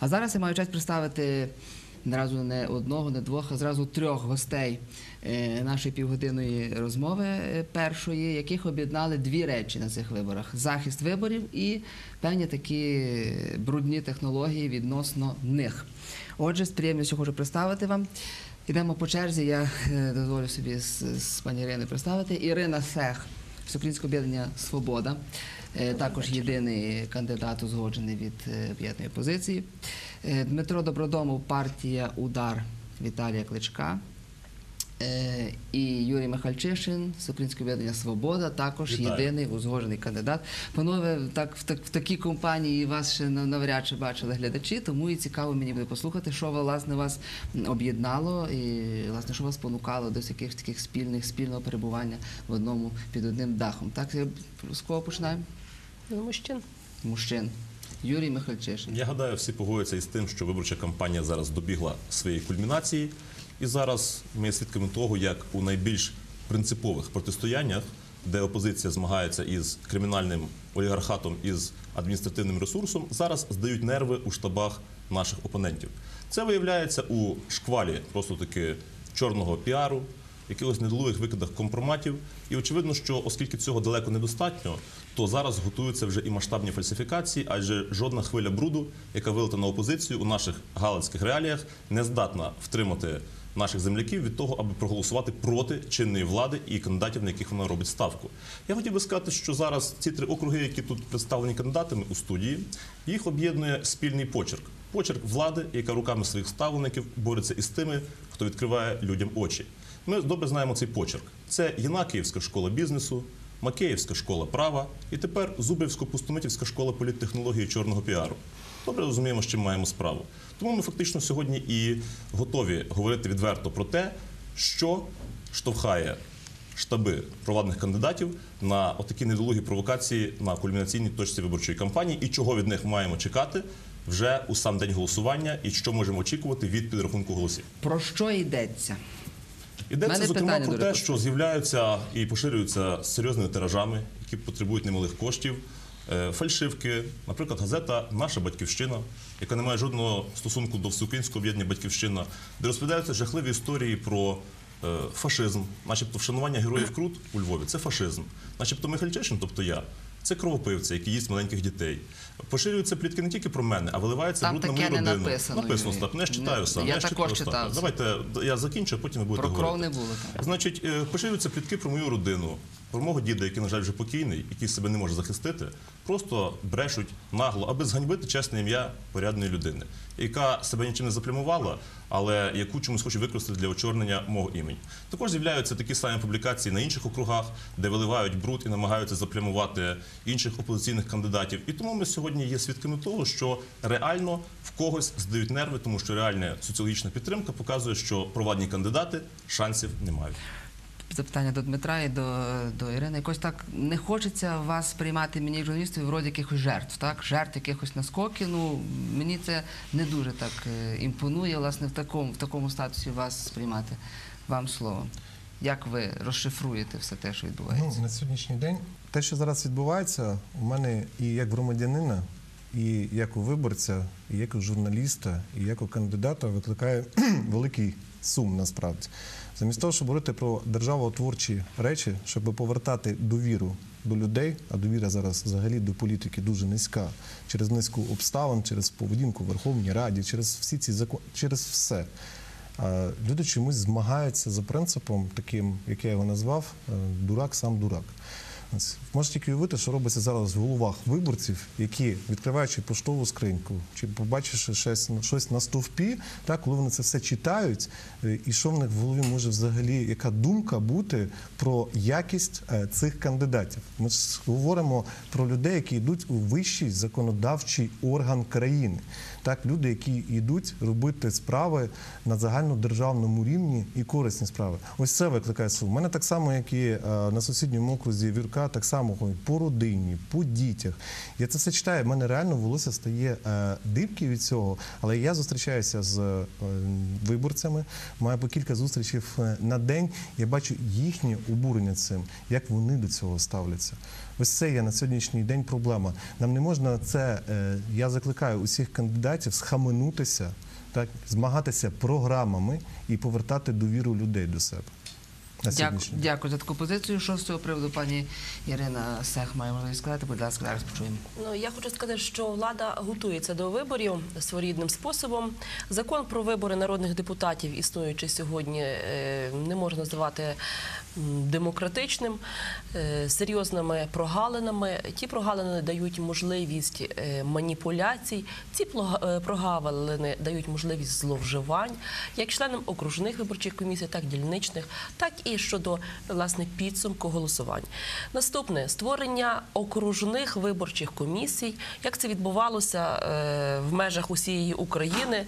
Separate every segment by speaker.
Speaker 1: А зараз я маю честь представити одразу не одного, не двох, а зразу трьох гостей е, нашої півгодинної розмови е, першої, яких об'єднали дві речі на цих виборах: захист виборів і певні такі брудні технології відносно них. Отже, з приємністю хочу представити вам. Ідемо по черзі. Я е, дозволю собі з, з пані Ірини представити. Ірина Сех, Всеукраїнське об'єднання Свобода, також єдиний кандидат узгоджений від е, об'єднаної позиції. Е, Дмитро Добродомов, партія Удар Віталія Кличка. Е, І Юрій Михальчишин, Всеукраїнське об'єднання Свобода, також
Speaker 2: Вітаю.
Speaker 1: єдиний узгоджений кандидат. Панове, так в, так в такій компанії вас ще нав- навряд чи бачили глядачі, тому і цікаво мені буде послухати, що власне вас об'єднало і власне що вас спонукало до якихось таких спільних спільного перебування в одному під одним дахом. Так з кого починаємо?
Speaker 3: Ну, мужчин.
Speaker 1: Мужчин. Юрій Михальчишин.
Speaker 2: Я гадаю, всі погодяться із тим, що виборча кампанія зараз добігла своєї кульмінації, і зараз ми є свідками того, як у найбільш принципових протистояннях, де опозиція змагається із кримінальним олігархатом із адміністративним ресурсом, зараз здають нерви у штабах наших опонентів. Це виявляється у шквалі просто таки чорного піару, якихось недолугих викидах компроматів. І очевидно, що оскільки цього далеко недостатньо, то зараз готуються вже і масштабні фальсифікації, адже жодна хвиля бруду, яка вилита на опозицію у наших галицьких реаліях, не здатна втримати наших земляків від того, аби проголосувати проти чинної влади і кандидатів, на яких вона робить ставку. Я хотів би сказати, що зараз ці три округи, які тут представлені кандидатами у студії, їх об'єднує спільний почерк. Почерк влади, яка руками своїх ставлеників бореться із тими, хто відкриває людям очі. Ми добре знаємо цей почерк. Це Єнакіївська школа бізнесу, Макеївська школа права і тепер Зубрівсько-Пустомитівська школа політтехнології чорного піару. Добре розуміємо, з чим маємо справу. Тому ми фактично сьогодні і готові говорити відверто про те, що штовхає штаби провладних кандидатів на отакі недолугі провокації на кульмінаційній точці виборчої кампанії і чого від них маємо чекати вже у сам день голосування, і що можемо очікувати від підрахунку голосів.
Speaker 1: Про що йдеться?
Speaker 2: Йдеться зокрема про те, що з'являються і поширюються з серйозними тиражами, які потребують немалих коштів. е, Фальшивки, наприклад, газета Наша батьківщина, яка не має жодного стосунку до всеукраїнського об'єднання Батьківщина, де розповідаються жахливі історії про е, фашизм, начебто вшанування героїв Крут у Львові це фашизм, начебто Михальчишин, тобто я. Це кровопивці, які їсть маленьких дітей. Поширюються плітки не тільки про мене, а виливається
Speaker 1: Там
Speaker 2: бруд на мою родину.
Speaker 1: написано,
Speaker 2: Написано,
Speaker 1: Юрій.
Speaker 2: Не ж читаю сам.
Speaker 1: я
Speaker 2: ж
Speaker 1: також читав.
Speaker 2: Давайте я закінчу, а потім ви будете
Speaker 1: Про кров не було. так.
Speaker 2: Значить, е, поширюються плітки про мою родину, про мого діда, який, на жаль, вже покійний, який себе не може захистити. Просто брешуть нагло, аби зганьбити чесне ім'я порядної людини, яка себе нічим не заплямувала, але яку чомусь хоче використати для очорнення мого імені. Також з'являються такі самі публікації на інших округах, де виливають бруд і намагаються заплямувати інших опозиційних кандидатів. І тому ми сьогодні є свідками того, що реально в когось здають нерви, тому що реальна соціологічна підтримка показує, що провладні кандидати шансів не мають.
Speaker 1: Запитання до Дмитра і до, до Ірини. Якось так не хочеться вас сприймати мені журналістів вроді якихось жертв, так? Жертв якихось наскоків. Ну мені це не дуже так е, імпонує, власне, в такому, в такому статусі вас сприймати. Вам слово. Як ви розшифруєте все те, що відбувається?
Speaker 4: Ну, на сьогоднішній день те, що зараз відбувається, у мене і як громадянина, і як у виборця, і як у журналіста, і як у кандидата викликає великий сум насправді. Замість того, щоб говорити про державотворчі речі, щоб повертати довіру до людей, а довіра зараз взагалі до політики дуже низька через низку обставин, через поведінку в Верховній Раді, через всі ці закони, через все. Люди чомусь змагаються за принципом, таким, як я його назвав, е, дурак сам дурак. Можете уявити, що робиться зараз в головах виборців, які, відкриваючи поштову скриньку, чи побачивши щось, щось на стовпі, так, коли вони це все читають, е, і що в них в голові може взагалі, яка думка бути про якість е, цих кандидатів. Ми говоримо про людей, які йдуть у вищий законодавчий орган країни. Так, люди, які йдуть робити справи на загальнодержавному рівні і корисні справи. Ось це викликає сум. У мене так само, як і е, на сусідньому окрузі Вірка так само по родині, по дітях. Я це все читаю. в мене реально волосся стає е, дибки від цього. Але я зустрічаюся з е, виборцями, маю по кілька зустрічей на день. Я бачу їхнє обурення цим, як вони до цього ставляться. Ось це є на сьогоднішній день проблема. Нам не можна це. е, я закликаю усіх кандидатів схаменутися, так змагатися програмами і повертати довіру людей до себе. На
Speaker 1: Дякую, дякую за таку позицію. Що з цього приводу пані Ірина Сех має можливість сказати? Будь ласка, зараз почуємо.
Speaker 3: Ну я хочу сказати, що влада готується до виборів своєрідним способом. Закон про вибори народних депутатів, існуючий сьогодні, е, не можна називати демократичним, е, серйозними прогалинами. Ті прогалини дають можливість е, маніпуляцій, ці е, прогалини дають можливість зловживань як членам окружних виборчих комісій, так і дільничних, так і щодо власне підсумку голосувань. Наступне створення окружних виборчих комісій. Як це відбувалося в межах усієї України,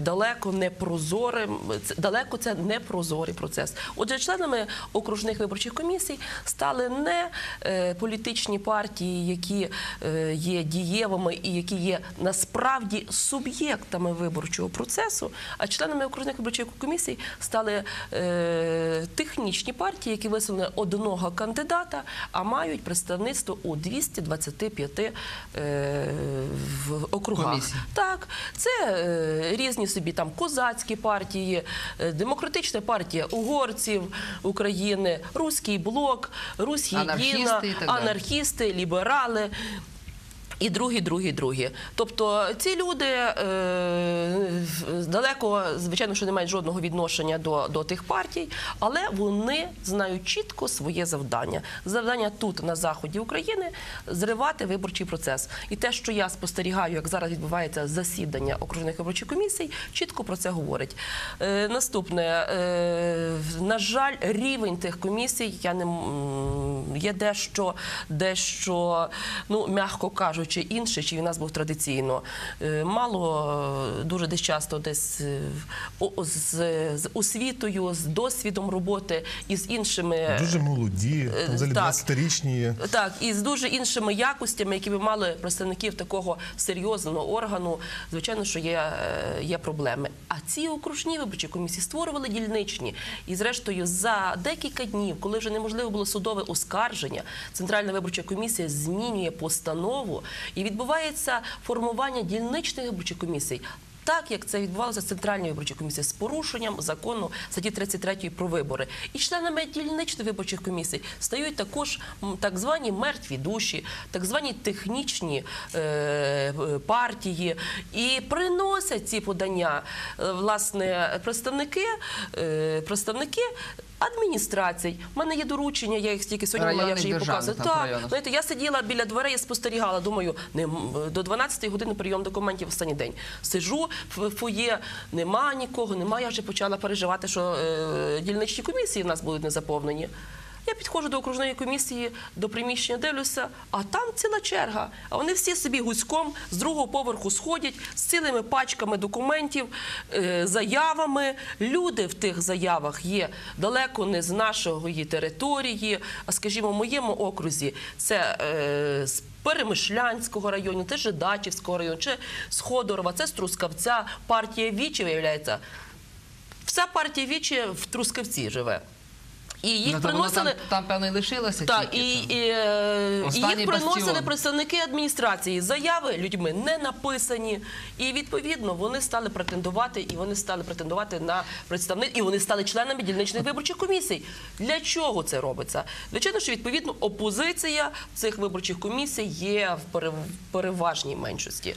Speaker 3: далеко не прозорим, далеко це не прозорий процес. Отже, членами окружних виборчих комісій стали не е, політичні партії, які е, є дієвими і які є насправді суб'єктами виборчого процесу, а членами окружних виборчих комісій стали е, технічні партії, які висунули одного кандидата, а мають представництво у 225 е, в округах. Так, це різні собі там козацькі партії, демократична партія угорців України, Руський блок, Русь
Speaker 1: Анархісти
Speaker 3: анархісти, ліберали. І другі, другі, другі. Тобто ці люди е, далеко, звичайно, що не мають жодного відношення до, до тих партій, але вони знають чітко своє завдання. Завдання тут, на заході України, зривати виборчий процес. І те, що я спостерігаю, як зараз відбувається засідання окружних виборчих комісій, чітко про це говорить. Е, наступне, е, на жаль, рівень тих комісій я не є дещо, дещо, ну м'яко кажучи, інше, чи в нас був традиційно. Е, Мало е, дуже десь часто десь е, з, з освітою, з досвідом роботи і з іншими
Speaker 4: Дуже молоді, там взагалі
Speaker 3: так.
Speaker 4: 20-річні
Speaker 3: так, і з дуже іншими якостями, які би мали представників такого серйозного органу, звичайно, що є, є проблеми. А ці окружні виборчі комісії створювали дільничні. І, зрештою, за декілька днів, коли вже неможливо було судове оскарження, Центральна виборча комісія змінює постанову і відбувається формування дільничних виборчих комісій. Так як це відбувалося в Центральній виборчій комісії з порушенням закону статті 33 про вибори, і членами дільничних виборчих комісій стають також так звані мертві душі, так звані технічні е, е, партії, і приносять ці подання е, власне представники, представники. Адміністрацій, У мене є доручення, я їх тільки сьогодні мала, я
Speaker 1: Районних
Speaker 3: вже їх показую.
Speaker 1: там,
Speaker 3: Так,
Speaker 1: районах.
Speaker 3: знаєте, я сиділа біля дверей і спостерігала. Думаю, не до 12 години прийом документів останній день. Сижу в фоє, нема нікого, нема. Я вже почала переживати, що е, дільничні комісії в нас будуть не заповнені. Я підходжу до окружної комісії, до приміщення, дивлюся, а там ціла черга. А вони всі собі гуськом з другого поверху сходять з цілими пачками документів, е, заявами. Люди в тих заявах є далеко не з нашої території, а скажімо, в моєму окрузі це е, з Перемишлянського району, це Жидачівського району, чи з Ходорова, це з Трускавця. Партія Вічі, виявляється, вся партія Вічі в Трускавці живе. І їх
Speaker 1: Ну,
Speaker 3: приносили.
Speaker 1: там, там певно, і лишилося.
Speaker 3: Так,
Speaker 1: тільки,
Speaker 3: і, і, е, і їх приносили
Speaker 1: бастіон.
Speaker 3: представники адміністрації. Заяви людьми не написані. І відповідно вони стали претендувати, і вони стали претендувати на представник, і вони стали членами дільничних виборчих комісій. Для чого це робиться? Звичайно, що відповідно опозиція цих виборчих комісій є в переважній меншості.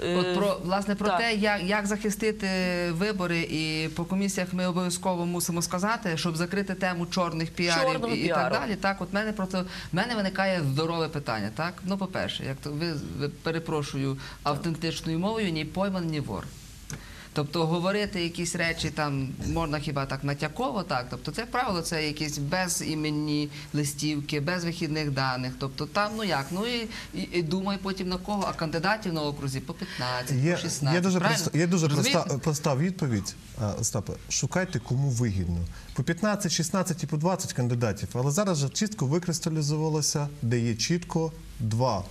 Speaker 3: Е,
Speaker 1: От про власне про
Speaker 3: так.
Speaker 1: те, як, як захистити вибори, і по комісіях ми обов'язково мусимо сказати, щоб закрити тему чорних піарів
Speaker 3: Чорного
Speaker 1: і, і так далі. Так, от мене просто в мене виникає здорове питання. Так, ну по перше, як то ви, ви перепрошую автентичною мовою, ні пойман, ні вор. Тобто говорити якісь речі там можна хіба так натяково, так. Тобто, це правило, це якісь безіменні листівки, без вихідних даних. Тобто там, ну як, ну і, і, і думай потім на кого, а кандидатів на окрузі по 15,
Speaker 4: Є,
Speaker 1: по 16.
Speaker 4: є дуже,
Speaker 1: правильно?
Speaker 4: проста, є дуже проста, проста відповідь, Остапе. Шукайте, кому вигідно. По 15, 16 і по 20 кандидатів. Але зараз же чітко викристалізувалося, де є чітко два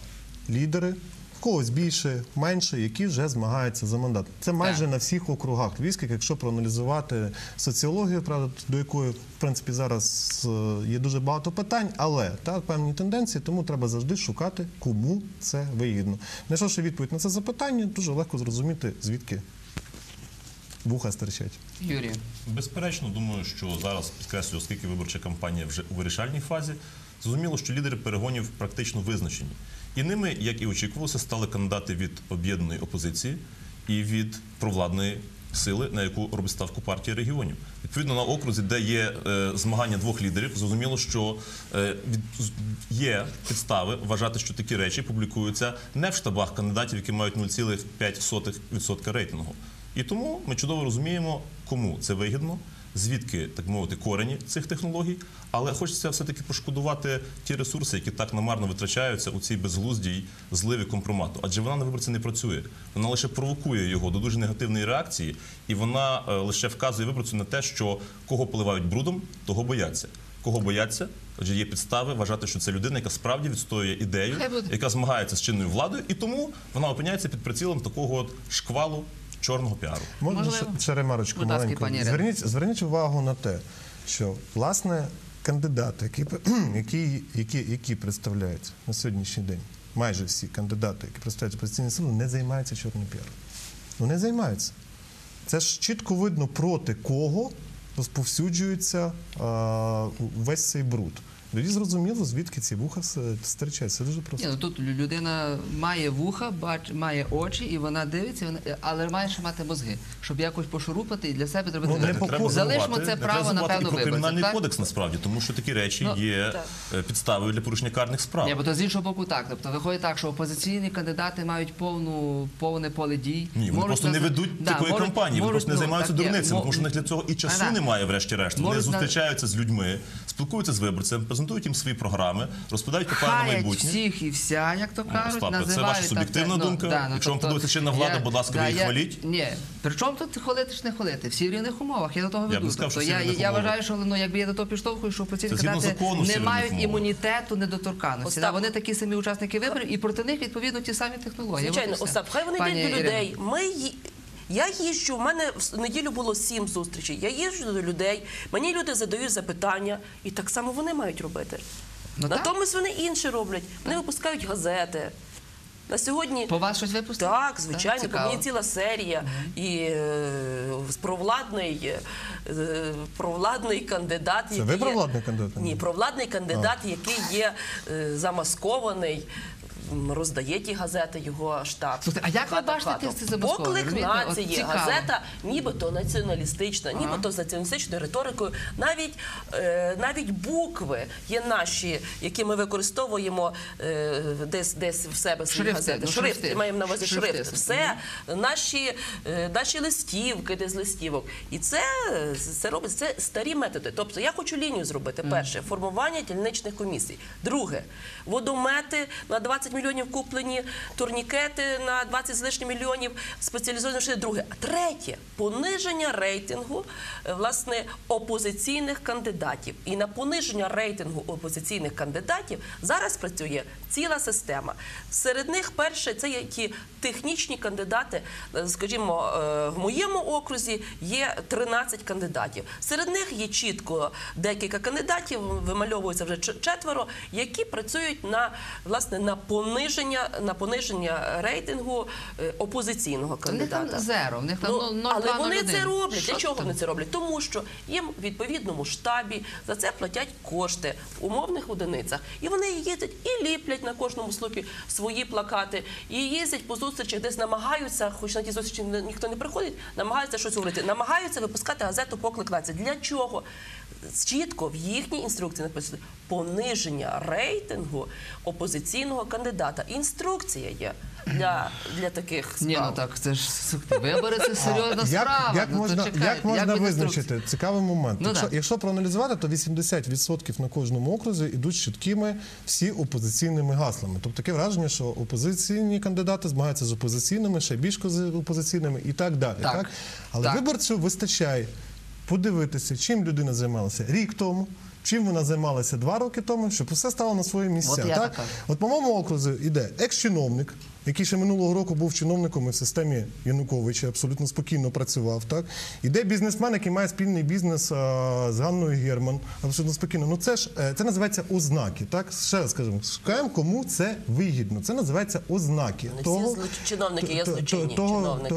Speaker 4: лідери, когось більше, менше, які вже змагаються за мандат. Це майже
Speaker 1: Так.
Speaker 4: на всіх округах львівських, якщо проаналізувати соціологію, правда, до якої в принципі зараз е, є дуже багато питань, але так певні тенденції, тому треба завжди шукати, кому це вигідно. Знайшовши відповідь на це запитання, дуже легко зрозуміти, звідки вуха стирчать.
Speaker 1: Юрій.
Speaker 2: Безперечно, думаю, що зараз підкреслюю, оскільки виборча кампанія вже у вирішальній фазі, зрозуміло, що лідери перегонів практично визначені. І ними, як і очікувалося, стали кандидати від об'єднаної опозиції і від провладної сили, на яку робить ставку партія регіонів. Відповідно, на окрузі, де є е, змагання двох лідерів, зрозуміло, що е, від, є підстави вважати, що такі речі публікуються не в штабах кандидатів, які мають 0,5% рейтингу. І тому ми чудово розуміємо, кому це вигідно, звідки так мовити корені цих технологій. Але хочеться все-таки пошкодувати ті ресурси, які так намарно витрачаються у цій безглуздій зливі компромату. Адже вона на виборця не працює. Вона лише провокує його до дуже негативної реакції, і вона е, лише вказує виборцю на те, що кого поливають брудом, того бояться. Кого бояться, адже є підстави вважати, що це людина, яка справді відстоює ідею, яка змагається з чинною владою, і тому вона опиняється під прицілом такого от шквалу чорного піару.
Speaker 4: Можна
Speaker 1: Можливо.
Speaker 4: ще- ремарочку
Speaker 1: Будь ласка,
Speaker 4: маленьку?
Speaker 1: пані Ірино.
Speaker 4: Зверніть, зверніть увагу на те, що власне кандидати, які, які, які, які представляють на сьогоднішній день, майже всі кандидати, які представляють опозиційні сили, не займаються чорним піаром. Ну не займаються. Це ж чітко видно проти кого розповсюджується а, весь цей бруд. Тоді зрозуміло, звідки ці вуха стирчать. Це дуже просто.
Speaker 1: Ні, ну тут людина має вуха, бач, має очі, і вона дивиться, вона, але має ще мати мозги, щоб якось пошурупати і для себе зробити.
Speaker 4: Ну, не.
Speaker 2: Треба
Speaker 1: Залишмо це право
Speaker 2: треба
Speaker 1: на певну
Speaker 2: і кримінальний
Speaker 1: так?
Speaker 2: кодекс насправді, тому що такі речі
Speaker 1: Ну,
Speaker 2: є
Speaker 3: так.
Speaker 2: е, підставою для порушення карних справ.
Speaker 1: Ні, бо то з іншого боку так. Тобто виходить так, що опозиційні кандидати мають повну повне поле дій.
Speaker 2: Ні, вони просто не ведуть
Speaker 1: Да,
Speaker 2: такої
Speaker 1: можуть-
Speaker 2: кампанії, вони просто не
Speaker 1: ну,
Speaker 2: займаються дурницями, тому що для цього і часу немає, врешті-решт. Вони зустрічаються з людьми, спілкуються з виборцями, презентують їм свої програми, розповідають про плани на майбутнє.
Speaker 1: всіх і вся, як то
Speaker 2: Ну,
Speaker 1: кажуть,
Speaker 2: Остапе, це ваша суб'єктивна
Speaker 1: це,
Speaker 2: думка? Якщо вам подобається чинна влада, будь ласка, ви її
Speaker 1: я-
Speaker 2: хваліть.
Speaker 1: Ні, при чому тут хвалити ж не хвалити? Всі в рівних умовах. Я до того
Speaker 2: Я б
Speaker 1: веду.
Speaker 2: не сказав,
Speaker 1: тобто
Speaker 2: що всі
Speaker 1: я,
Speaker 2: рівних
Speaker 1: я вважаю, що ну, якби я до того підштовхую, що опозиційні
Speaker 2: Це
Speaker 1: кандидати
Speaker 2: закону
Speaker 1: не мають імунітету, недоторканності. Да, вони такі самі учасники виборів, і проти них відповідно ті самі технології.
Speaker 3: Звичайно. Остап, хай вони йдуть до людей. Ми я їжджу, в мене в неділю було сім зустрічей. Я їжджу до людей, мені люди задають запитання, і так само вони мають робити.
Speaker 1: Ну, так.
Speaker 3: Вони інше роблять. Вони випускають газети. На сьогодні
Speaker 1: По вас щось випустили?
Speaker 3: так, звичайно, по мені ціла серія. І е, провладний, е, провладний кандидат.
Speaker 4: Це
Speaker 3: який
Speaker 4: ви провладний кандидат?
Speaker 3: Ні, провладний кандидат, який є е, замаскований. Роздає ті газети його штаб.
Speaker 1: Слухайте, а як ви бачите
Speaker 3: хату.
Speaker 1: ті-
Speaker 3: Поклик
Speaker 1: Розумієте? От
Speaker 3: нації,
Speaker 1: цікаво.
Speaker 3: газета нібито націоналістична, нібито з націоналістичною риторикою. Навіть, е, навіть букви є наші, які ми використовуємо е, десь, десь в себе
Speaker 1: Шрифти,
Speaker 3: газетах.
Speaker 1: ну,
Speaker 3: шрифти. маємо на увазі
Speaker 1: Шрифти.
Speaker 3: шрифт. Все наші, е, наші листівки, де з листівок. І це, це робить це старі методи. Тобто я хочу лінію зробити. Перше формування дільничних комісій. Друге водомети на 20 мільйонів куплені, турнікети на 20 з лишнім мільйонів спеціалізовані. Друге, а третє пониження рейтингу е, власне опозиційних кандидатів. І на пониження рейтингу опозиційних кандидатів зараз працює ціла система. Серед них перше це є ті технічні кандидати. Е, Скажімо, е, в моєму окрузі є 13 кандидатів. Серед них є чітко декілька кандидатів, вимальовується вже четверо, які працюють на власне на пониження на пониження рейтингу е, опозиційного
Speaker 1: У них там
Speaker 3: кандидата.
Speaker 1: зеро, в них там
Speaker 3: Ну,
Speaker 1: ну, 0,2,
Speaker 3: але вони
Speaker 1: 0,1.
Speaker 3: це роблять.
Speaker 1: Що
Speaker 3: Для чого
Speaker 1: там?
Speaker 3: вони це роблять? Тому що їм в відповідному штабі за це платять кошти в умовних одиницях. І вони їздять і ліплять на кожному слупі свої плакати, і їздять по зустрічах, десь намагаються, хоч на ті зустрічі ні- ніхто не приходить, намагаються щось говорити, намагаються випускати газету поклик нації. Для чого? Чітко в їхній інструкції написано пониження рейтингу опозиційного кандидата. Інструкція є. для, для таких справ.
Speaker 1: Ні, ну так це ж вибори це серйозна
Speaker 4: Як,
Speaker 1: справа.
Speaker 4: як
Speaker 1: ну,
Speaker 4: можна,
Speaker 1: чекайте,
Speaker 4: як можна
Speaker 1: інструкції?
Speaker 4: визначити цікавий момент?
Speaker 1: Ну,
Speaker 4: якщо, якщо проаналізувати, то 80% на кожному окрузі йдуть чіткими всі опозиційними гаслами. Тобто таке враження, що опозиційні кандидати змагаються з опозиційними, ще більш з опозиційними і так далі.
Speaker 1: Так.
Speaker 4: Так? Але
Speaker 1: Так.
Speaker 4: виборцю вистачає подивитися, чим людина займалася рік тому. Чим вона займалася два роки тому, щоб все стало на свої місця.
Speaker 1: От
Speaker 4: так? От по моєму окрузі йде екс-чиновник, який ще минулого року був чиновником і в системі Януковича, абсолютно спокійно працював. Так? Іде бізнесмен, який має спільний бізнес а, з Ганною Герман, абсолютно спокійно. Ну це ж е, це називається ознаки. Так? Ще раз скажемо, шукаємо, кому це вигідно. Це називається ознаки.
Speaker 3: Не всі злоч- чиновники є злочинні
Speaker 4: того-
Speaker 3: чиновники.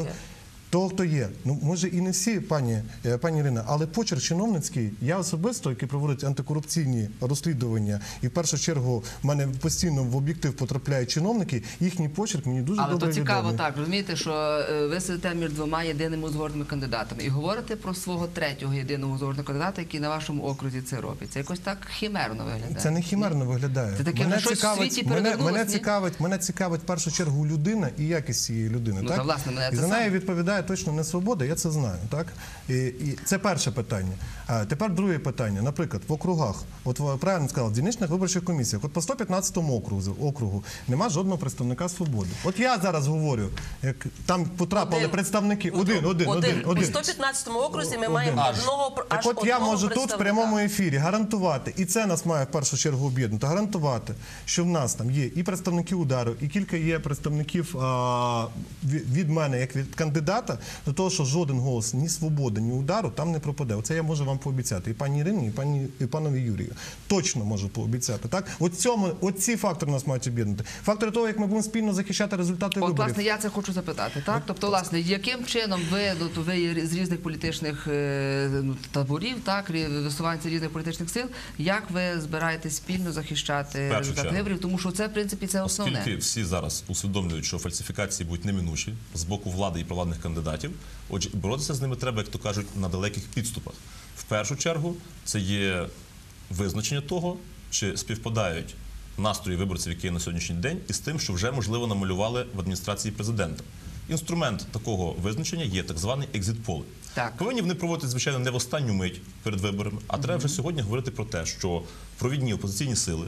Speaker 4: То- того, хто є. Ну, може, і не всі, пані, е, пані Ірина, але почерк чиновницький, я особисто, який проводить антикорупційні розслідування, і в першу чергу в мене постійно в об'єктив потрапляють чиновники, їхній почерк мені дуже
Speaker 1: Але
Speaker 4: добре
Speaker 1: то цікаво
Speaker 4: відомий.
Speaker 1: так, розумієте, що е, ви сидите між двома єдиними узгорними кандидатами і говорите про свого третього єдиного узгорного кандидата, який на вашому окрузі це робить. Це якось так химерно виглядає.
Speaker 4: Це не хімерно виглядає.
Speaker 1: Це таке вже щось в світі
Speaker 4: мене, мене цікавить, мене цікавить в першу чергу людина і якість цієї людини.
Speaker 1: Ну,
Speaker 4: так?
Speaker 1: та, власне, мене
Speaker 4: і
Speaker 1: це
Speaker 4: за нею
Speaker 1: саме.
Speaker 4: Відповідає точно не свобода, я це знаю. Так? І, і це перше питання. А тепер друге питання. Наприклад, в округах, от ви правильно сказали, в дільничних виборчих комісіях, от по 115 округу, округу нема жодного представника свободи. От я зараз говорю, як там потрапили
Speaker 3: Один.
Speaker 4: представники. Один, один, один,
Speaker 3: У 115 окрузі ми
Speaker 4: Один.
Speaker 3: маємо
Speaker 4: Аж.
Speaker 3: одного
Speaker 4: Так
Speaker 3: аж
Speaker 4: от я можу тут в прямому ефірі гарантувати, і це нас має в першу чергу об'єднати, гарантувати, що в нас там є і представники удару, і кілька є представників а, від від мене, як від кандидата, до того, що жоден голос ні свободи, ні удару там не пропаде. Оце я можу вам пообіцяти. І пані Ірині, і пані і панові Юрію. Точно можу пообіцяти. Так, от цьому, от ці фактори нас мають об'єднати. Фактори того, як ми будемо спільно захищати результати
Speaker 1: От,
Speaker 4: виборів.
Speaker 1: власне, я це хочу запитати. Так? Тобто, власне, яким чином ви, ну, то ви з різних політичних е, ну, таборів, так, висуванці різних політичних сил, як ви збираєтесь спільно захищати результати
Speaker 2: чергу.
Speaker 1: виборів? Тому що це, в принципі, це основне.
Speaker 2: Оскільки всі зараз усвідомлюють, що фальсифікації будуть неминучі з боку влади і провладних кандидатів, отже, боротися з ними треба, як то кажуть, на далеких підступах. В першу чергу це є визначення того, чи співпадають настрої виборців, які є на сьогоднішній день, із тим, що вже можливо намалювали в адміністрації президента. Інструмент такого визначення є так званий екзит-поли.
Speaker 1: Так.
Speaker 2: Повинні вони проводити, звичайно, не в останню мить перед виборами, а треба вже сьогодні говорити про те, що провідні опозиційні сили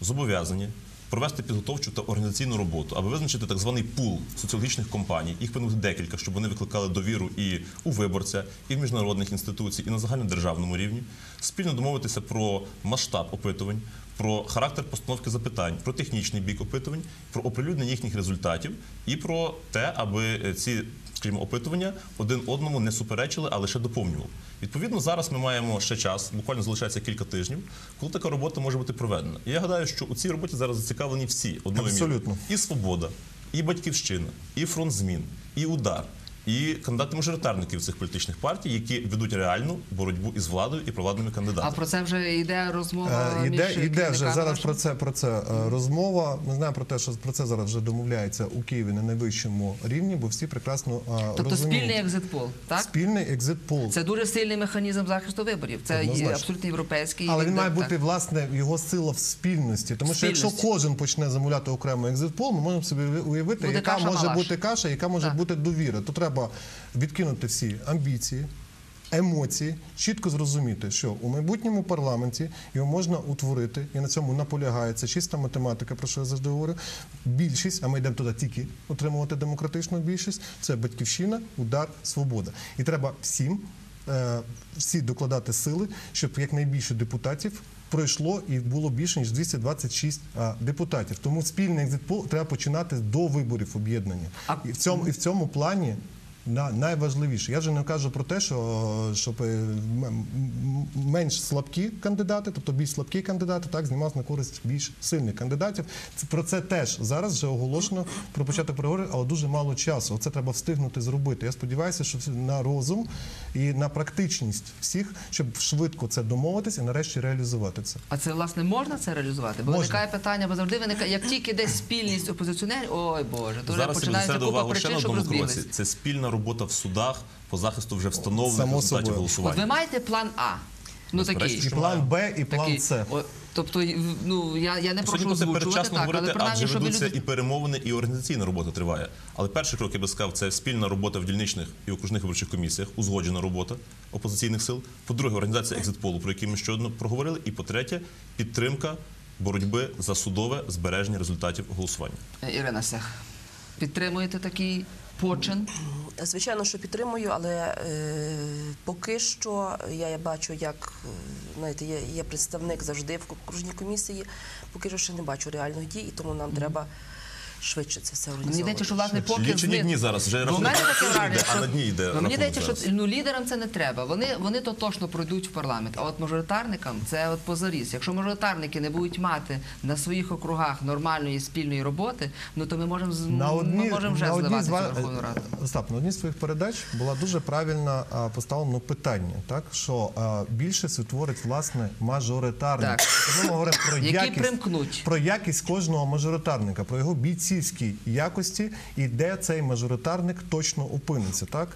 Speaker 2: зобов'язані провести підготовчу та організаційну роботу, аби визначити так званий пул соціологічних компаній. Їх повинно бути декілька, щоб вони викликали довіру і у виборця, і в міжнародних інституцій, і на загальнодержавному рівні. Спільно домовитися про масштаб опитувань. Про характер постановки запитань, про технічний бік опитувань, про оприлюднення їхніх результатів і про те, аби ці, скажімо, опитування один одному не суперечили, а лише доповнювали. Відповідно, зараз ми маємо ще час, буквально залишається кілька тижнів, коли така робота може бути проведена. І я гадаю, що у цій роботі зараз зацікавлені всі одною мірою. І свобода, і батьківщина, і фронт змін, і удар. І кандидати-мажоритарники цих політичних партій, які ведуть реальну боротьбу із владою і провладними
Speaker 1: А про це вже йде розмова
Speaker 4: Е,
Speaker 1: між
Speaker 4: Іде, іде вже зараз про це про це е, розмова. Ми знаємо про те, що про це зараз вже домовляється у Києві на найвищому рівні, бо всі прекрасно е,
Speaker 1: Тобто
Speaker 4: розуміють.
Speaker 1: спільний екзит-пол, так?
Speaker 4: Спільний екзит-пол.
Speaker 1: Це дуже сильний механізм захисту виборів. Це
Speaker 4: Однозначно.
Speaker 1: абсолютно європейський.
Speaker 4: Але він має
Speaker 1: так.
Speaker 4: бути власне його сила в спільності. Тому що якщо кожен почне замовляти окремо екзит-пол, ми можемо собі уявити,
Speaker 1: Буде
Speaker 4: яка
Speaker 1: каша
Speaker 4: може
Speaker 1: малаш.
Speaker 4: бути каша, яка може
Speaker 1: Так.
Speaker 4: бути довіра. То треба відкинути всі амбіції. Емоції чітко зрозуміти, що у майбутньому парламенті його можна утворити, і на цьому наполягає. Це чиста математика, про що я завжди говорю. Більшість, а ми йдемо туди тільки отримувати демократичну більшість. Це батьківщина, удар, свобода. І треба всім е, всі докладати сили, щоб якнайбільше депутатів пройшло і було більше ніж 226 а, депутатів. Тому спільний екзитпол треба починати до виборів об'єднання. І в цьому і в цьому плані. На найважливіше. Я вже не кажу про те, що щоб е, менш слабкі кандидати, тобто більш слабкі кандидати, так знімав на користь більш сильних кандидатів. Про це теж зараз вже оголошено про початок переговорів, але дуже мало часу. Це треба встигнути зробити. Я сподіваюся, що на розум і на практичність всіх, щоб швидко це домовитися і нарешті реалізувати це.
Speaker 1: А це власне можна це реалізувати? Бо
Speaker 4: Можна.
Speaker 1: виникає питання, бо завжди виникає, як тільки десь спільність опозиціонерів, ой Боже, то вже починається купа причин, щоб
Speaker 2: одному кроці. Це спільна робота в судах по захисту вже встановлених
Speaker 4: Само
Speaker 2: результатів
Speaker 4: собою.
Speaker 1: От
Speaker 2: голосування.
Speaker 1: ви маєте план А. Ну такий.
Speaker 4: І план Б, і план
Speaker 1: такий.
Speaker 4: С.
Speaker 1: О, Тобто, ну я, я не прошу
Speaker 2: Сьогодні про це
Speaker 1: озвучувати
Speaker 2: передчасно
Speaker 1: так,
Speaker 2: говорити,
Speaker 1: але
Speaker 2: адже
Speaker 1: щоб
Speaker 2: ведуться
Speaker 1: люди
Speaker 2: і перемовини, і організаційна робота триває. Але перший крок, я би сказав, це спільна робота в дільничних і окружних виборчих комісіях, узгоджена робота опозиційних сил. По-друге, організація екзитполу, про який ми щодо проговорили. І по-третє, підтримка боротьби за судове збереження результатів голосування.
Speaker 1: Е, Ірина Сех, підтримуєте такий почин?
Speaker 3: Звичайно, що підтримую, але е, поки що я бачу, як е, знаєте, є, є представник завжди в окружній комісії. Поки що ще не бачу реальних дій, і тому нам треба швидше це все
Speaker 1: Мені
Speaker 3: організовувати.
Speaker 1: здається, що власне поки
Speaker 2: Лічені
Speaker 1: зни-
Speaker 2: дні зараз вже
Speaker 1: Ну, в
Speaker 2: рахунок
Speaker 1: таке
Speaker 2: йде, а на дні йде
Speaker 1: Ну, мені
Speaker 2: рахунок
Speaker 1: здається, що
Speaker 2: зараз.
Speaker 1: ну, лідерам це не треба. Вони, вони то точно пройдуть в парламент. А от мажоритарникам це от позаріз. Якщо мажоритарники не будуть мати на своїх округах нормальної спільної роботи, ну то ми можемо з-
Speaker 4: На
Speaker 1: ми можемо вже
Speaker 4: на одній
Speaker 1: зливати
Speaker 4: з
Speaker 1: цю
Speaker 4: ва-
Speaker 1: Верховну Раду.
Speaker 4: Остап, на одній з своїх передач була дуже правильно а, поставлено питання, так що а, більшість утворить власне мажоритарник.
Speaker 1: Так.
Speaker 4: Тобто Ми говоримо про
Speaker 1: Які
Speaker 4: якість,
Speaker 1: примкнуть.
Speaker 4: про якість кожного мажоритарника, про його бійцівські якості і де цей мажоритарник точно опиниться. Так,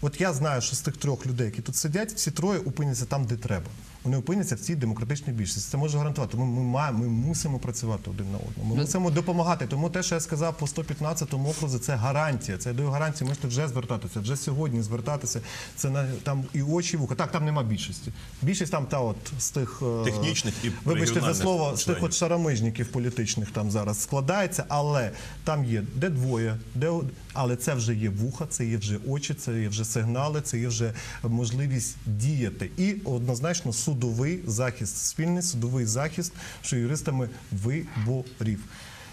Speaker 4: от я знаю, що з тих трьох людей, які тут сидять, всі троє опиняться там, де треба. Вони опиняться в цій демократичній більшості. Це може гарантувати. Тому ми маємо, ми мусимо працювати один на одному. Ми мусимо допомагати. Тому те, що я сказав по 115 окрузі, це гарантія. Це я даю гарантію. Можете вже звертатися, вже сьогодні звертатися. Це на там і очі, і вуха. Так, там нема більшості. Більшість там та от з тих е,
Speaker 2: Технічних і
Speaker 4: вибачте за слово, з тих от шаромижників політичних там зараз складається, але там є де двоє, де од- але це вже є вуха, це є вже очі, це є вже сигнали, це є вже можливість діяти. І однозначно судовий захист, спільний судовий захист, що юристами виборів.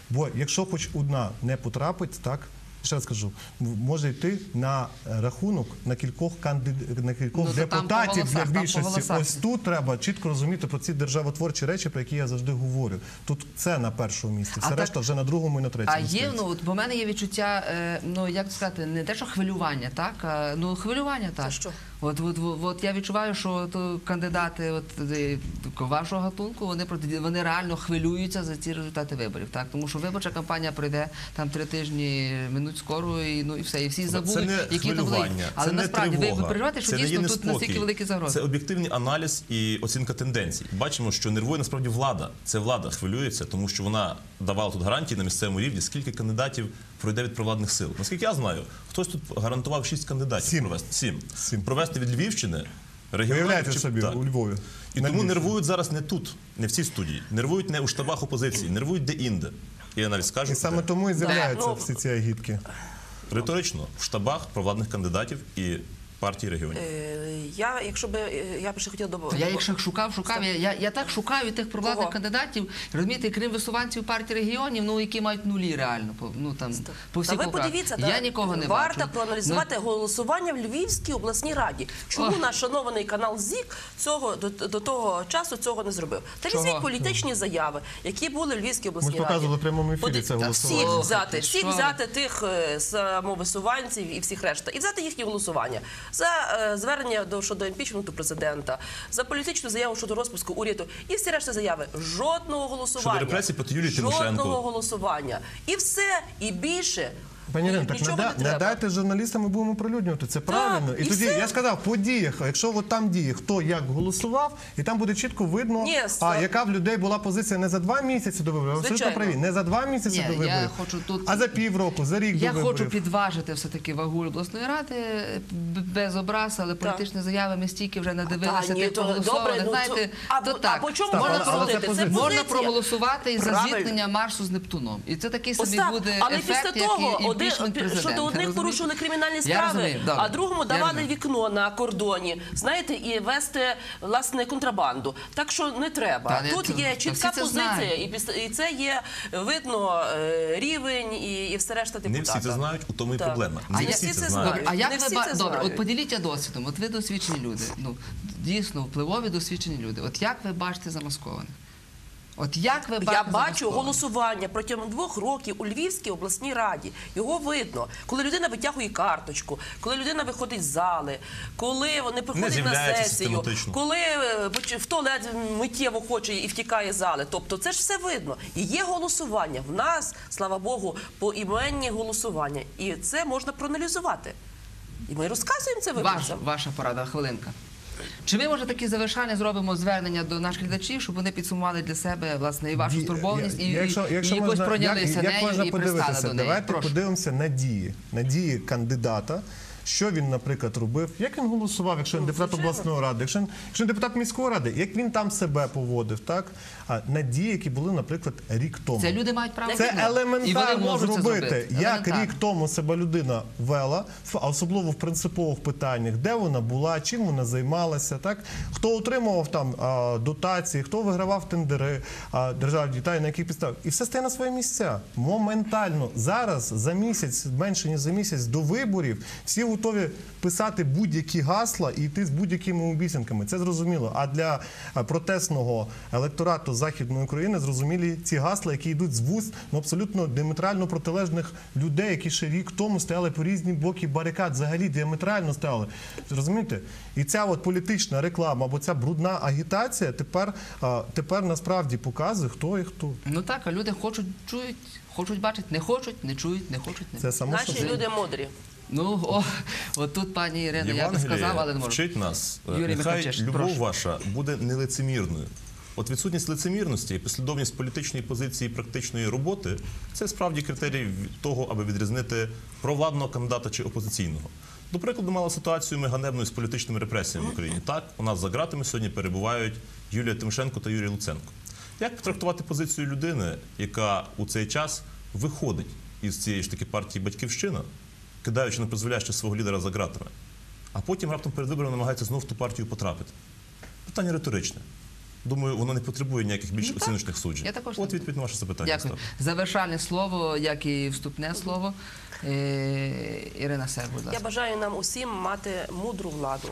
Speaker 4: Бо якщо хоч одна не потрапить, так. Ще раз кажу, може йти на рахунок на кількох кандид... на кількох
Speaker 1: Ну,
Speaker 4: депутатів
Speaker 1: голосах,
Speaker 4: для більшості. Ось тут треба чітко розуміти про ці державотворчі речі, про які я завжди говорю. Тут це на першому місці, все
Speaker 1: А так-
Speaker 4: решта вже на другому і на третьому.
Speaker 1: А є,
Speaker 4: стоїть.
Speaker 1: ну от бо в мене є відчуття, е, ну як сказати, не те, що хвилювання, так а, ну хвилювання так.
Speaker 3: що?
Speaker 1: От, от, от, от я відчуваю, що то кандидати от е, вашого гатунку, вони вони реально хвилюються за ці результати виборів. Так, тому що виборча кампанія пройде там три тижні, минуть скоро, і ну і все, і всі забудуть,
Speaker 2: це не
Speaker 1: які то були. Але
Speaker 2: це
Speaker 1: насправді
Speaker 2: тривога,
Speaker 1: ви переживаєте, що
Speaker 2: це не
Speaker 1: дійсно тут настільки великі загрози.
Speaker 2: Це об'єктивний аналіз і оцінка тенденцій. Бачимо, що нервує насправді влада. Це влада хвилюється, тому що вона давала тут гарантії на місцевому рівні, скільки кандидатів пройде від провладних сил. Наскільки я знаю, хтось тут гарантував шість кандидатів
Speaker 4: Сім.
Speaker 2: провести. Сім.
Speaker 4: Сім.
Speaker 2: Провести від Львівщини.
Speaker 4: Уявляєте собі
Speaker 2: так.
Speaker 4: у Львові.
Speaker 2: І тому
Speaker 4: Львівщині.
Speaker 2: нервують зараз не тут, не в цій студії. Нервують не у штабах опозиції, нервують де-інде. І я навіть скажу
Speaker 4: І саме
Speaker 2: де.
Speaker 4: тому і з'являються
Speaker 3: ну,
Speaker 4: всі ці агітки.
Speaker 2: риторично в штабах провладних кандидатів і партій регіонів.
Speaker 3: Е, Я, якщо би е, я б ще хотіла до
Speaker 1: Я якщо шукав, шукав, я, я, я так шукаю тих провладних
Speaker 3: Кого?
Speaker 1: кандидатів, розумієте, крім висуванців партії регіонів, ну які мають нулі реально, по, ну там по
Speaker 3: Та
Speaker 1: всіх
Speaker 3: ви
Speaker 1: округах.
Speaker 3: подивіться,
Speaker 1: я
Speaker 3: та,
Speaker 1: нікого не
Speaker 3: варто
Speaker 1: бачу.
Speaker 3: проаналізувати голосування в Львівській обласній раді. Чому
Speaker 1: Ох.
Speaker 3: наш шанований канал ЗІК цього до, до того часу цього не зробив? Та візьміть політичні заяви, які були в Львівській обласній
Speaker 4: Ми
Speaker 3: раді.
Speaker 4: показували в прямому ефірі
Speaker 3: Поди-
Speaker 4: це голосування.
Speaker 3: Всіх взяти, всіх взяти тих е, самовисуванців і всіх решта, і взяти їхні голосування за е, звернення до щодо імпічменту президента, за політичну заяву щодо розпуску уряду і всі решта заяви. Жодного голосування.
Speaker 2: Щодо репресій проти Юлії Тимошенко.
Speaker 3: Жодного голосування. І все, і більше.
Speaker 4: Пані
Speaker 3: Ні-
Speaker 4: Ірин, так
Speaker 3: нічого
Speaker 4: не,
Speaker 3: не треба.
Speaker 4: дайте журналістам, ми будемо прилюднювати. Це правильно. І,
Speaker 3: і
Speaker 4: тоді
Speaker 3: все.
Speaker 4: я сказав по діях. Якщо от там діє, хто як голосував, і там буде чітко видно,
Speaker 3: Ні,
Speaker 4: а яка в людей була позиція не за два місяці до виборів, ви абсолютно
Speaker 3: Звичайно.
Speaker 4: праві. Не за два місяці
Speaker 1: Ні,
Speaker 4: до
Speaker 1: я
Speaker 4: виборів,
Speaker 1: хочу тут-
Speaker 4: а за півроку, за рік
Speaker 1: Я
Speaker 4: до
Speaker 1: хочу підважити все-таки вагу обласної ради б- без образ, але політичні заяви ми стільки вже надивилися
Speaker 3: Та ні,
Speaker 1: тих
Speaker 3: то
Speaker 1: проголосованих.
Speaker 3: добре, ну,
Speaker 1: Знаєте,
Speaker 3: то- а
Speaker 1: то
Speaker 3: по-
Speaker 1: так.
Speaker 3: а по чому
Speaker 1: можна, проголосувати- можна проголосувати і за
Speaker 3: Правильно.
Speaker 1: зіткнення Марсу з Нептуном. І це такий собі
Speaker 3: Остап,
Speaker 1: буде
Speaker 3: але
Speaker 1: ефект,
Speaker 3: після того
Speaker 1: як і
Speaker 3: один, щодо одних порушили кримінальні справи, а другому давали вікно на кордоні, знаєте, і вести власне контрабанду. Так що не треба. Тут є чітка позиція, і, піс- і це є видно е, рівень і, все решта
Speaker 2: Не всі це знають, у тому і проблема.
Speaker 3: А
Speaker 2: Не
Speaker 3: я-
Speaker 2: всі це знають.
Speaker 1: а як ви
Speaker 3: це
Speaker 1: добре? От поділіться досвідом. От ви досвідчені люди. Ну дійсно впливові досвідчені люди. От як ви бачите замаскованих? От як ви бачите
Speaker 3: Я бачу голосування протягом двох років у Львівській обласній раді. Його видно, коли людина витягує карточку, коли людина виходить з зали, коли вони приходять на сесію, коли е, в туалет миттєво хоче і втікає з зали. Тобто це ж все видно. І є голосування. В нас, слава Богу, поіменні голосування. І це можна проаналізувати. І ми розказуємо це виборцям.
Speaker 1: ваша порада, хвилинка. Чи ми може такі завершання зробимо звернення до наших глядачів, щоб вони підсумували для себе власне і вашу стурбованість і,
Speaker 4: якщо, якщо
Speaker 1: і якось
Speaker 4: можна,
Speaker 1: пройнялися
Speaker 4: як, як можна
Speaker 1: і пристали до неї?
Speaker 4: Давайте
Speaker 1: Прошу.
Speaker 4: подивимося на дії, на дії кандидата. Що він, наприклад, робив, як він голосував, якщо
Speaker 1: Ну,
Speaker 4: він депутат обласної ради, якщо він, якщо він депутат міської ради, як він там себе поводив, так? А на дії, які були, наприклад, рік тому.
Speaker 1: Це люди мають право
Speaker 4: Це елементарно
Speaker 1: це
Speaker 4: зробити, як
Speaker 1: Елементарно.
Speaker 4: рік тому себе людина вела, а особливо в принципових питаннях, де вона була, чим вона займалася, так хто отримував там дотації, хто вигравав тендери державні дітей, на яких підставах, і все стає на свої місця. Моментально зараз за місяць, менше ніж за місяць до виборів, всі готові писати будь-які гасла і йти з будь-якими обіцянками. Це зрозуміло. А для а, протестного електорату західної України зрозумілі ці гасла, які йдуть з вуст ну, абсолютно діаметрально протилежних людей, які ще рік тому стояли по різні боки барикад, взагалі діаметрально стояли. Розумієте? І ця от політична реклама або ця брудна агітація тепер, тепер насправді показує, хто і хто.
Speaker 1: Ну так, а люди хочуть, чують, хочуть бачити, не хочуть, не чують, не хочуть, не
Speaker 4: Це само
Speaker 3: Наші
Speaker 4: собою.
Speaker 3: люди мудрі.
Speaker 1: Ну, о, от тут пані Ірина, я би сказав, але не можу.
Speaker 2: вчить нас. е,
Speaker 1: Юрій
Speaker 2: Нехай
Speaker 1: Михайлович,
Speaker 2: любов
Speaker 1: прошу.
Speaker 2: ваша буде нелицемірною. От відсутність лицемірності і послідовність політичної позиції і практичної роботи це справді критерій того, аби відрізнити провладного кандидата чи опозиційного. До прикладу, мала ситуацію ми ганебною з політичними репресіями в Україні. Так, у нас за ґратами сьогодні перебувають Юлія Тимошенко та Юрій Луценко. Як трактувати позицію людини, яка у цей час виходить із цієї ж таки партії Батьківщина, кидаючи на призволяще свого лідера за ґратами, а потім раптом перед виборами намагається знов в ту партію потрапити? Питання риторичне. Думаю, воно не потребує ніяких більш
Speaker 1: Ну,
Speaker 2: оціночних суджень.
Speaker 1: Я також
Speaker 2: От відповідь на ваше запитання.
Speaker 1: Дякую. Завершальне слово, як і вступне слово. Е, Ірина Сер, будь
Speaker 3: Я бажаю нам усім мати мудру владу,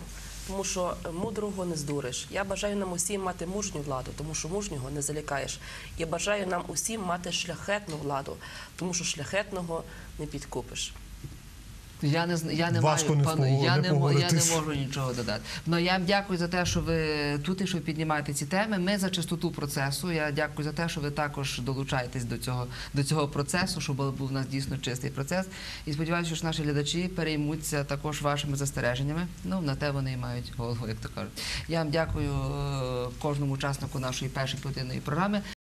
Speaker 3: тому що мудрого не здуриш. Я бажаю нам усім мати мужню владу, тому що мужнього не залякаєш. Я бажаю нам усім мати шляхетну владу, тому що шляхетного не підкупиш.
Speaker 1: Я не я не
Speaker 4: Важко
Speaker 1: маю
Speaker 4: не
Speaker 1: пану, я
Speaker 4: не
Speaker 1: я не можу нічого додати. Ну я вам дякую за те, що ви тут і що піднімаєте ці теми. Ми за чистоту процесу. Я дякую за те, що ви також долучаєтесь до цього до цього процесу, щоб був у нас дійсно чистий процес. І сподіваюся, що наші глядачі переймуться також вашими застереженнями. Ну на те вони і мають голову, як то кажуть. Я вам дякую е, кожному учаснику нашої першої платинної програми.